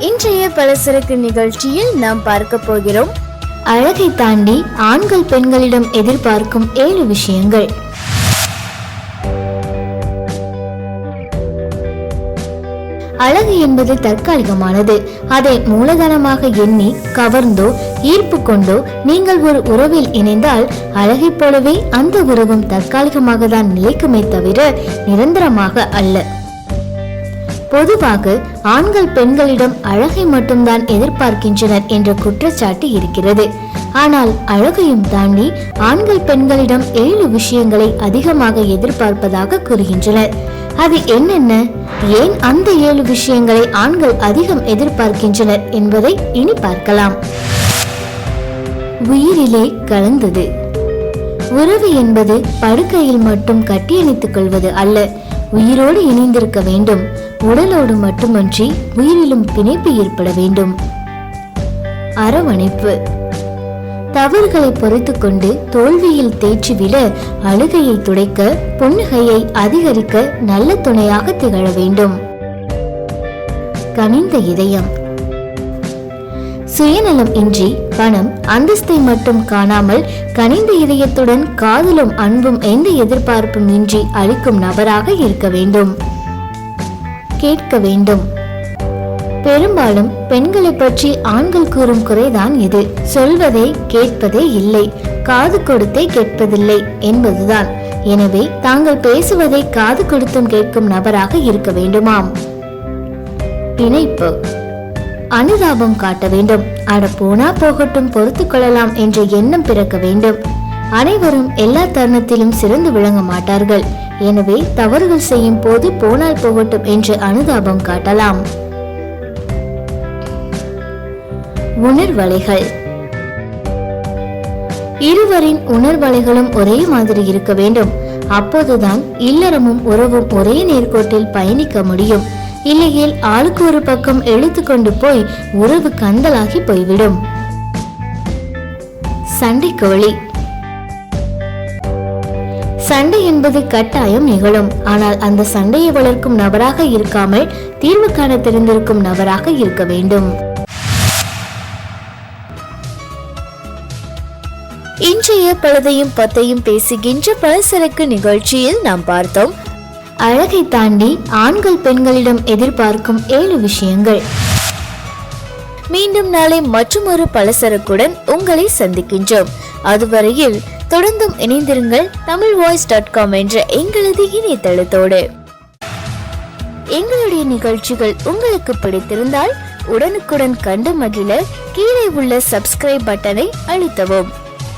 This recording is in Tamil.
இன்றைய பலசரக்கு நிகழ்ச்சியில் நாம் பார்க்க போகிறோம். அழகை தாண்டி ஆண்கள் பெண்களிடம் எதிர்பார்க்கும் ஏழு விஷயங்கள். அழகு என்பது தற்காலிகமானது. அதை மூலதனமாக எண்ணி கவர்ந்தோ ஈர்ப்பு கொண்டோ நீங்கள் ஒரு உறவில் இணைந்தால் அழகைப் போலவே அந்த உறவும் தற்காலிகமாக தான் நிலைக்குமே தவிர நிரந்தரமாக அல்ல. பொதுவாக ஆண்கள் பெண்களிடம் அழகை மட்டும்தான் எதிர்பார்க்கின்றனர் என்ற குற்றச்சாட்டு இருக்கிறது. ஆனால் அழகையும் தாண்டி ஆண்கள் பெண்களிடம் ஏழு விஷயங்களை அதிகமாக எதிர்பார்ப்பதாக கூறுகின்றனர். அது என்னென்ன? ஏன் அந்த ஏழு விஷயங்களை ஆண்கள் அதிகம் எதிர்பார்க்கின்றனர் என்பதை இனி பார்க்கலாம். உயிரிலே கலந்தது. உறவு என்பது படுக்கையில் மட்டும் கட்டியணைத்துக் கொள்வது அல்ல. உயிரோடு இணைந்திருக்க வேண்டும். உடலோடு மட்டுமன்றி உயிரிலும் பிணைப்பு ஏற்பட வேண்டும். அரவணைப்பு. தவறுகளை பொறுத்து கொண்டு தோல்வியில் தேய்ச்சி விட அழுகையை துடைக்க புன்னகையை அதிகரிக்க நல்ல துணையாக திகழ வேண்டும். கனிந்த இதயம். சுயநலம் இன்றி பணம் அந்தஸ்தை மட்டும் காணாமல் கனிந்த இதயத்துடன் காதலும் அன்பும் எந்த எதிர்பார்ப்பும் இன்றி அளிக்கும் நபராக இருக்க வேண்டும். கேட்க வேண்டும். பெரும்பாலும் பெண்களை பற்றி ஆண்கள் கூறும் குறைதான் இது. சொல்வதை கேட்பதே இல்லை காது கொடுத்தே கேட்பதில்லை என்பதுதான். எனவே தாங்கள் பேசுவதை காது கொடுத்தும் கேட்கும் நபராக இருக்க வேண்டுமாம். பிணைப்பு அனுதாபம் காட்ட வேண்டும். அட போனா போகட்டும் பொறுத்து கொள்ளலாம் என்ற எண்ணம் பிறக்க வேண்டும். அனைவரும் எல்லா தருணத்திலும் சிறந்து விளங்க மாட்டார்கள். எனவே தவறுகள் செய்யும் போது போனால் போகட்டும் என்று அனுதாபம் காட்டலாம். உணர்வலைகள். இருவரின் உணர்வலைகளும் ஒரே மாதிரி இருக்க வேண்டும். அப்போதுதான் இல்லறமும் உறவும் ஒரே நேர்கோட்டில் பயணிக்க முடியும். இல்லையேல் ஆளுக்கு ஒரு பக்கம் இழுத்து கொண்டு போய் உறவு கந்தலாகி போய்விடும். சண்டை கோழி. சண்டை என்பது கட்டாயம் நிகழும். ஆனால் அந்த சண்டையை வளர்க்கும் நபராக இருக்காமல் தீர்வு காண தெரிந்திருக்கும் நபராக இருக்க வேண்டும். இன்றைய பழுதையும் பத்தையும் பேசுகின்ற பலசரக்கு நிகழ்ச்சியில் நாம் பார்த்தோம். அழகை தாண்டி ஆண்கள் பெண்களிடம் எதிர்பார்க்கும் ஏழு விஷயங்கள். மீண்டும் நாளை மற்றொரு பலசரக்குடன் உங்களை சந்திக்கின்றோம். அதுவரையில் தொடர்ந்தும் இணைந்திருங்கள் தமிழ் வாய்ஸ் டாட் காம் என்ற எங்களது இணையதளத்தோடு. எங்களுடைய நிகழ்ச்சிகள் உங்களுக்கு பிடித்திருந்தால் உடனுக்குடன் கண்டு மகிழ கீழே உள்ள சப்ஸ்கிரைப் பட்டனை அழுத்தவும்.